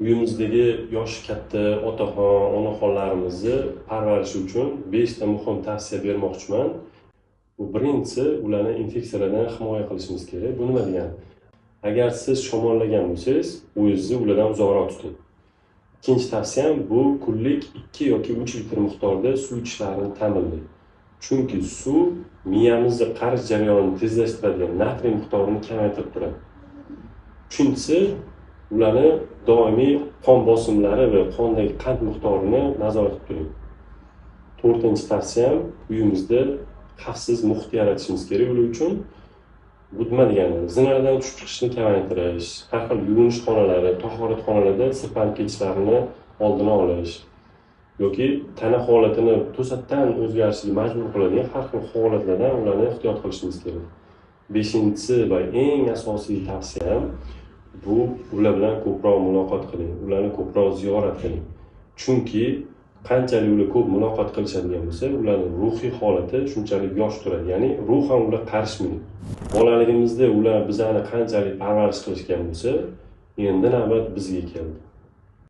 uyimizdagi yoshi katta otaxon onaxonlarimizni parvarishi uchun beshta muhim tavsiya bermoqchiman. Bu birinchisi ularni infeksiyalardan himoya qilishimiz kerak. Bu nima degani agar siz shamollagan bo'lsangiz o'zingizni ulardan uzoqroq tuting. Ikkinchi tavsiyam bu kunlik ikki yoki uch litr miqdorda suv ichishlarini ta'minlang. Chunki suv miyamizni qarish jarayonini tezlashtiradigan natriy miqdorini kamaytirib turadi. Uchinchisi ularni doimiy qon bosimlari va qondagi qand miqdorini nazorat qilib turing. To'rtinchi tavsiyam uyimizda xavfsiz muhit yaratishimiz kerak ular uchun bu nima degani zinalardan tushib chiqishni kamaytirish har xil yuvinish xonalari tahoratxonalarda sirpanib ketishlarini oldini olish yoki tana holatini to'satdan o'zgarishiga majbur qiladigan har xil holatlardan ularni ehtiyot qilishimiz kerak. Beshinchisi va eng asosiy tavsiyam bu ular bilan ko'proq muloqot qiling ularni ko'proq ziyorat qiling. Chunki qanchalik ular ko'p muloqot qilishadigan bo'lsa ularni ruhiy holati shunchalik yosh turadi. Ya'ni ruhan ular qarishmaydi bolaligimizda ular bizani qanchalik parvarish qilishgan bo'lsa endi navbat bizga keldi.